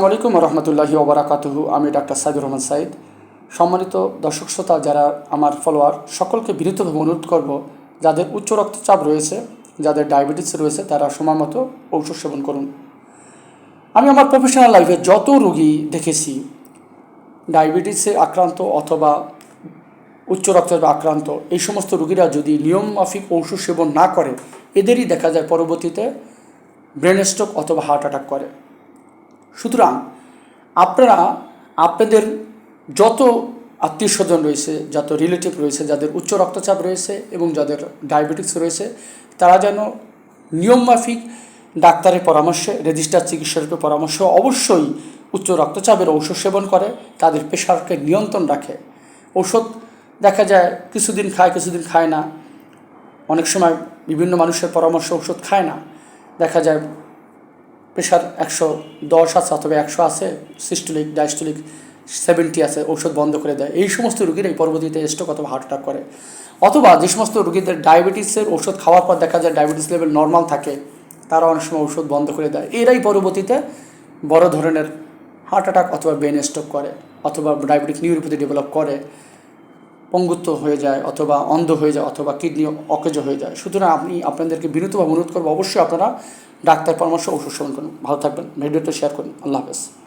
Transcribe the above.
আসসালামু আলাইকুম রহমতুল্লাহি ওবরাকাতুহু আমি ডাক্তার সাইদুর রহমান সাইদ। সম্মানিত দর্শক শ্রোতা, যারা আমার ফলোয়ার, সকলকে বিনীতভাবে অনুরোধ করব, যাদের উচ্চ রক্তচাপ রয়েছে, যাদের ডায়াবেটিস রয়েছে, তারা সময় মতো ঔষধ সেবন করুন। আমি আমার প্রফেশনাল লাইফে যত রুগী দেখেছি, ডায়াবেটিসে আক্রান্ত অথবা উচ্চ রক্তচাপে আক্রান্ত, এই সমস্ত রুগীরা যদি নিয়ম মাফিক ঔষধ সেবন না করে, এদেরই দেখা যায় পরবর্তীতে ব্রেন স্ট্রোক অথবা হার্ট অ্যাটাক করে। সুতরাং আপনারা, আপনাদের যত আত্মীয় স্বজন রয়েছে, যত রিলেটিভ রয়েছে, যাদের উচ্চ রক্তচাপ রয়েছে এবং যাদের ডায়াবেটিস রয়েছে, তারা যেন নিয়মমাফিক ডাক্তারের পরামর্শে রেজিস্টার চিকিৎসকের পরামর্শ অবশ্যই উচ্চ রক্তচাপের ঔষধ সেবন করে, তাদের প্রেশারকে নিয়ন্ত্রণ রাখে। ঔষধ দেখা যায়, কিছুদিন খায় কিছুদিন খায় না। অনেক সময় বিভিন্ন মানুষের পরামর্শ ওষুধ খায় না। দেখা যায় প্রেশার একশো দশ আছে অথবা একশো আছে, সিস্টোলিক ডায়াস্টোলিক সেভেন্টি আছে ওষুধ বন্ধ করে দেয়। এই সমস্ত রুগীরাই পরবর্তীতে স্ট্রোক অথবা হার্ট অ্যাটাক করে। অথবা যে সমস্ত রুগীদের ডায়াবেটিসের ওষুধ খাওয়ার পর দেখা যায় ডায়াবেটিস লেভেল নর্মাল থাকে, তারা অনেক সময় ওষুধ বন্ধ করে দেয়। এরাই পরবর্তীতে বড় ধরনের হার্ট অ্যাটাক অথবা ব্রেন স্ট্রোক করে, অথবা ডায়াবেটিক নিউরোপ্যাথি ডেভেলপ করে। পঙ্গুত্ব হয়ে যায় অথবা অন্ধ হয়ে যায় অথবা কিডনি অকেজ হয়ে যায়। সুতরাং আপনি আপনাদেরকে বিনীতভাবে অনুরোধ করব, অবশ্যই আপনারা ডাক্তার পরামর্শ ওষুধ সেবন করুন। ভালো থাকবেন, ভিডিওটা শেয়ার করুন। আল্লাহ হাফেজ।